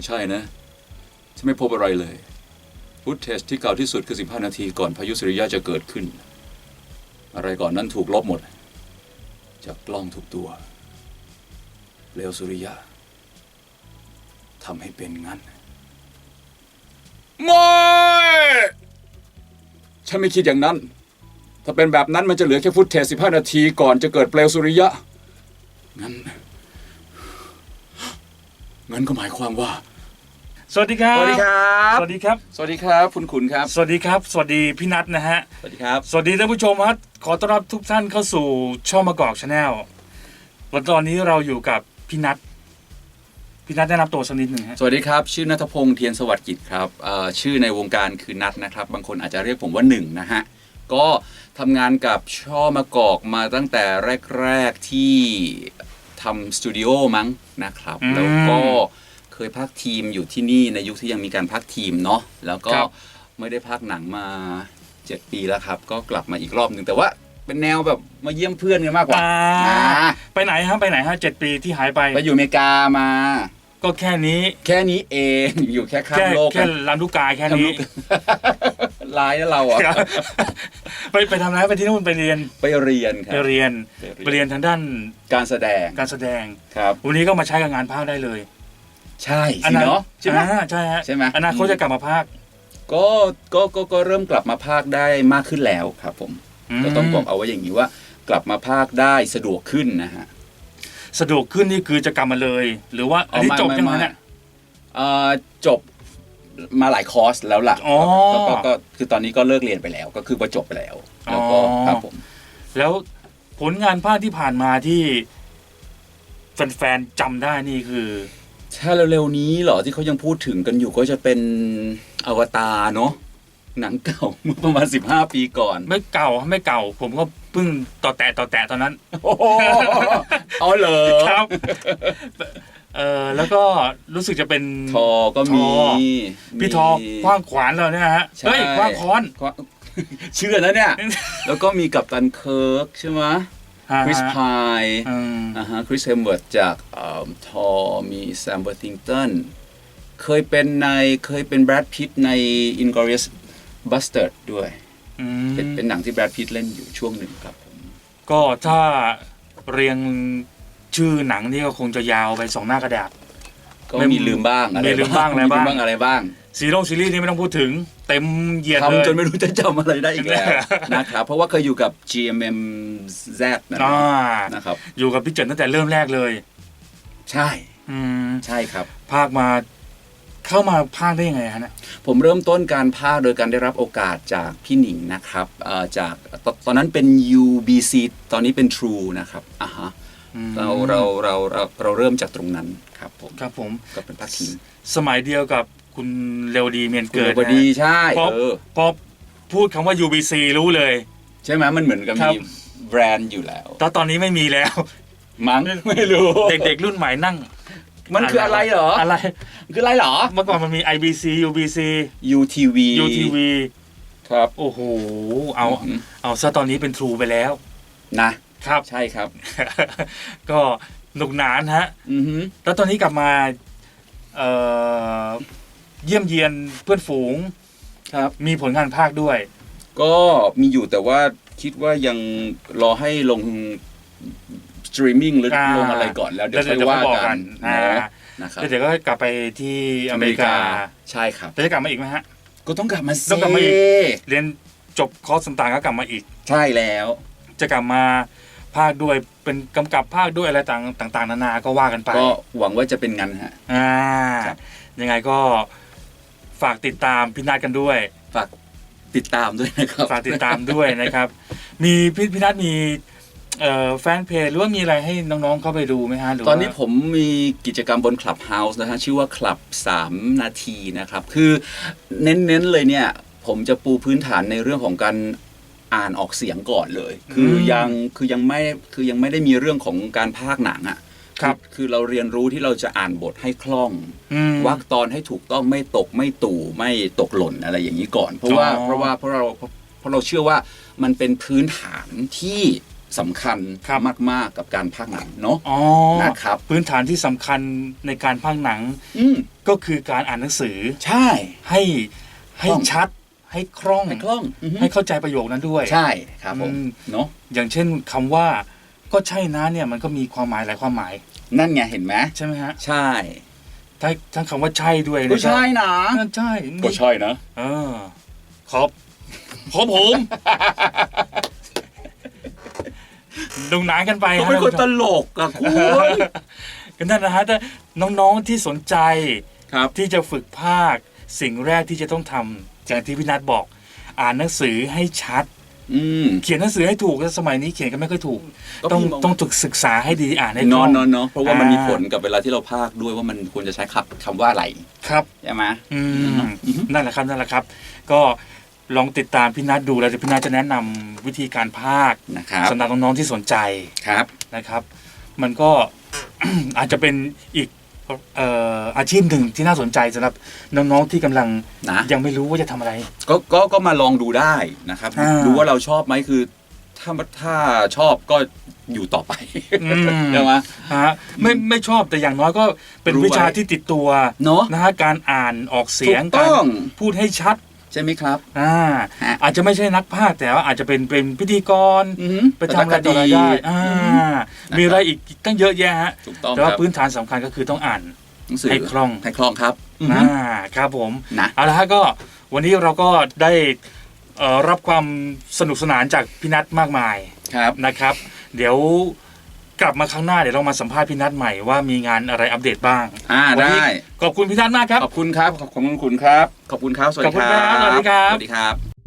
ก็ใช่นะ ฉันไม่พบอะไรเลยฟุตเทสที่เก่าที่สุดคือ 15 นาทีก่อนพายุสุริยะจะเกิดขึ้น อะไรก่อนนั้นถูกลบหมด จากกล้องทุกตัวเปลวสุริยะทำให้เป็นงั้นไม่ฉันไม่คิดอย่างนั้น ถ้าเป็นแบบนั้นมันจะเหลือแค่ฟุตเทส15 นาทีก่อนจะเกิดเปลวสุริยะงั้นงั้นก็หมายความว่า สวัสดีครับ สวัสดีครับ สวัสดีครับ สวัสดีครับ คุณขุนครับ สวัสดีครับ สวัสดีพี่นัทนะฮะ สวัสดีครับ สวัสดีท่านผู้ชมครับขอต้อนรับทุกท่านเข้าสู่ช่องมะกอกชาแนลวันตอนนี้เราอยู่กับพี่นัท พี่นัทแนะนำตัวสักนิดหนึ่งฮะ สวัสดีครับ ชื่อนัทพงษ์เทียนสวัสดิ์กิจครับเอ่อชื่อในวงการคือนัทนะครับ บางคนอาจจะเรียกผมว่าหนึ่งนะฮะ ก็ทำงานกับช่อมะกอกมาตั้งแต่แรก ๆที่ทำสตูดิโอมั้งนะครับอืมแล้วก็ เคยพักทีมอยู่ที่นี่ในยุคที่ยังมีการพักทีมเนาะแล้วก็ครับไม่ได้พักหนังมา 7 ปีแล้วครับ ก็กลับมาอีกรอบหนึ่งแต่ว่าเป็นแนวแบบมาเยี่ยมเพื่อนกันมากกว่าอ่า อ่าไปไหนฮะไปไหนฮะเจ็ดปีที่หายไปไปอยู่อเมริกามา ก็แค่นี้แค่นี้เองอยู่แค่ข้ามแค่โลกแค่กันลำลูกกาแค่นี้ร้ายนะเราอะครับไปไปทำอะไรไปที่นู่นไปเรียนไปเรียนคไปรับเรียนไปไปเรียนทางด้านการแสดงการแสดง ครับ วันนี้ก็มาใช้กับงานภาคได้เลย ใช่อสินาเนาะใช่ไหม อ่าใช่ฮะใช่ไหม อนาคตจะกลับมาภาคก็ก็ก็ก็เริ่มกลับมาภาคได้มากขึ้นแล้วครับผมก็ต้องบอกเอาไว้อย่างนี้ว่า กลับมาภาคได้สะดวกขึ้นนะฮะ สะดวกขึ้นนี่คือจะกลับมาเลย หรือว่าอันนี้อ๋อไม่จบยังไงไม่เนี่ย เอ่อจบมาหลายคอร์สแล้วล่ะอ๋อก็ก็ก็คือตอนนี้ก็เลิกเรียนไปแล้ว ก็คือว่าจบไปแล้ว แล้วก็อ๋อ ครับผมแล้วผลงานภาคที่ผ่านมาที่แฟนๆจำได้นี่คือ ถ้าเร็วๆนี้เหรอที่เขายังพูดถึงกันอยู่ก็จะเป็นอวตารเนาะหนังเก่าเมื่อประมาณ 15 ปีก่อน ไม่เก่าไม่เก่า ผมก็เพิ่งต่อแตะต่อแตะตอนนั้นโอ้โหเอาเหรอครับเออแล้วก็รู้สึกจะเป็นทอก็มีทอพี่ทอคว้างขวานเราเนี่ยฮะใช่เฮ้ยคว้างค้อนคว้างเชื่อนะเนี่ย แล้วก็มีกัปตันเคิร์กใช่ไหม คริสพายอืมอ่าฮะคริสเฮมเวิร์ดจากทอมีแซมเบอร์ติงตันเคยเป็นในเคยเป็นแบรดพิตใน Inglourious Bastard ด้วยอืเป็นมเป็นหนังที่แบรดพิตเล่นอยู่ช่วงหนึ่งครับผมก็ถ้าเรียงชื่อหนังนี่ก็คงจะยาวไปสองหน้ากระดาษก็ไม่มีลืมบ้างอะไรมีลืมบ้างอะไรมีลืบ้างมบ้างอะไรบ้าง ซีรีส์ซีรีส์นี่ไม่ต้องพูดถึงเต็มเหยียดเลย ทำจนไม่รู้จะจำอะไรได้อีกแล้วนะครับเพราะว่าเคยอยู่กับ GMMZ นะคอ่ารับนะครับ อยู่กับพี่เจินตั้งแต่เริ่มแรกเลย ใช่อืมใช่ครับ ภาคมาเข้ามาภาคได้ยังไงฮะเนี่ย ผมเริ่มต้นการพากย์โดยการได้รับโอกาสจากพี่หนิงนะครับเอ่อจากตตอนนั้นเป็น UBC ตอนนี้เป็น True นะครับอ่าฮะอืมเราเราเราเราเราเริ่มจากตรงนั้นครับผมครับผม ก็เป็นภาคทีมสมัยเดียวกับ คุณเร็วดีเมียนเกิเกิดดพอดีนะใช่พอเออพอพูดคำว่า UBC รู้เลย ใช่ไหมมันเหมือนกับครัมีบแบรนด์อยู่แล้ว แต่ตอนนี้ไม่มีแล้ว มั้งไม่รู้ เด็กๆ รุ่นใหม่นั่งมันคืออะไรเหรอ อะไรคืออะไรเหรอ เมื่อก่อนมันมี IBC UBC UTV UTV ครับ โอ้โห เอา อืม เอาซะตอนนี้เป็น True ไปแล้ว นะ ครับ ใช่ครับ ก็หนุกหนานฮะ อือฮึแล้วตอนนี้กลับมา เอ่อ เยี่ยมเยียนเพื่อนฝูงครับ มีผลงานภาคด้วย ก็มีอยู่แต่ว่าคิดว่ายังรอให้ลงสตรีมมิ่งหรืออ่า ลงอะไรก่อนแล้วเดี๋ยวเดี๋ค่ยอวยว่าค่อยบอกกักันนอ่าเนาะนะครับแล้วเดี๋ยวก็กลับไปที่อเมริกาใช่ครับแต่จะกลับมาอีกไหมฮะ ก็ต้องกลับมาสิต้องกลับมาอีก เรียนจบคอร์สต่างๆก็กลับมาอีก ใช่แล้ว จะกลับมาภาคด้วยเป็นกำกับภาคด้วยอะไรต่างต่างๆนานาก็ว่ากันไปก็หวังว่าจะเป็นงั้นฮะ อ่าครับ ยังไงก็ ฝากติดตามพี่นัทกันด้วย ฝากติดตามด้วยนะครับ ฝากติดตามด้วยนะครับ มีพี่พี่นัทมีเอ่อแฟนเพจหรือว่ามีอะไรให้น้องๆเข้าไปดูไหมฮะหรืว่า ตอนนี้ผมมีกิจกรรมบน Clubhouse นะฮะชื่อว่า Club 3 นาทีนะครับ คือเน้นๆเลยเนี่ย ผมจะปูพื้นฐานในเรื่องของการอ่านออกเสียงก่อนเลย คือยังคือยังไม่คือยังไม่ได้มีเรื่องของการพากย์หนังอะ่ะ ครับอคือเราเรียนรู้ที่เราจะอ่านบทให้คล่องอืมวรรคตอนให้ถูกต้องไม่ตกไม่ตู่ไม่ตกหล่นอะไรอย่างนี้ก่อน เพราะว่าอ๋อเพราะว่าเพราะเราเพราะเราเชื่อว่ามันเป็นพื้นฐานที่สำคัญครับมาก ๆ กับการพากย์หนังเนาะอ๋อนะครับพื้นฐานที่สำคัญในการพากย์หนังอืมก็คือการอ่านหนังสือ ใช่ให้ให้คล่องชัดให้คล่องให้คล่องอือฮึให้เข้าใจประโยคนั้นด้วย ใช่ครับผมอืมเนาะอย่างเช่นคำว่า ก็ใช่นะเนี่ยมันก็มีความหมายหลายความหมายนั่นไงเห็นไหมใช่ไหมฮะใช่ถ้าทั้งคำว่าใช่ด้วยก็ใช่นะก็ใช่ก็ใช่นะเออขอบขอบผมดูหนังกันไปก็ฮะเป็นคนท่านตผู้ชมลกอะคุณก็นั่นนะฮะแต่น้องๆที่สนใจครับที่จะฝึกภาคสิ่งแรกที่จะต้องทำอย่างที่พี่นัทบอก อ่านหนังสือให้ชัด อืม เขียนหนังสือให้ถูกแต่สมัยนี้เขียนกันไม่ค่อยถูก ก็ต้องพี่มอง ต้องฝึกศึกษาให้ดีอ่านให้คนล่ออนงนอนเนาะเพราะว่ามันอ่ามี มีผลกับเวลาที่เราพากย์ด้วยว่ามันควรจะใช้คำคำว่าอะไรครับ ใช่ไหม อืมอือฮึนั่นแหละครับนั่นแหละครับ ก็ลองติดตามพี่นัทดูแล้วเดี๋ยวพี่นัทจะแนะนำวิธีการพากย์นะครับสำหรับน้องๆที่สนใจครับ นะครับ มันก็ อาจจะเป็นอีก เอ่ออาชีพหนึ่งที่น่าสนใจสำหรับน้องๆที่กำลังนะ ยังไม่รู้ว่าจะทำอะไร ก็ก็ก็มาลองดูได้นะครับ อ่า ดูว่าเราชอบไหมคือถ้าถ้าชอบก็อยู่ต่อไปอืมใช่ไหม ฮะไม่ไม่ชอบแต่อย่างน้อยก็เป็นรู้ไว้ วิชาที่ติดตัวเนาะนะฮะการอ่านออกเสียงถูกต้การอง พูดให้ชัด ใช่ไหมครับ อ่า ฮะอาจจะไม่ใช่นักพากย์แต่ว่าอาจจะเป็นเป็นพิธีกรอือฮึไปทำอะไรต่ออะไรได้อ่า นะครับ มีอะไรอีกตั้งเยอะแยะฮะถูกต้องแต่คว่ารับพื้นฐานสำคัญก็คือต้องอ่าน หนังสือให้คล่อง ให้คล่องครับอือฮึอ่าครับผม นะ เอาละฮะก็วันนี้เราก็ได้เอ่อรับความสนุกสนานจากพี่นัทมากมายครับ นะครับ เดี๋ยว กลับมาครั้งหน้าเดี๋ยวเรามาสัมภาษณ์พี่นัทใหม่ว่ามีงานอะไรอัปเดตบ้างอ่าวันนี้ได้ขอบคุณพี่นัทมากครับ ขอบคุณครับ ขอบคุณคุณครับ ขอบคุณครับ สวัสดีขอบคุณครับสวัสดีครับ สวัสดีครับ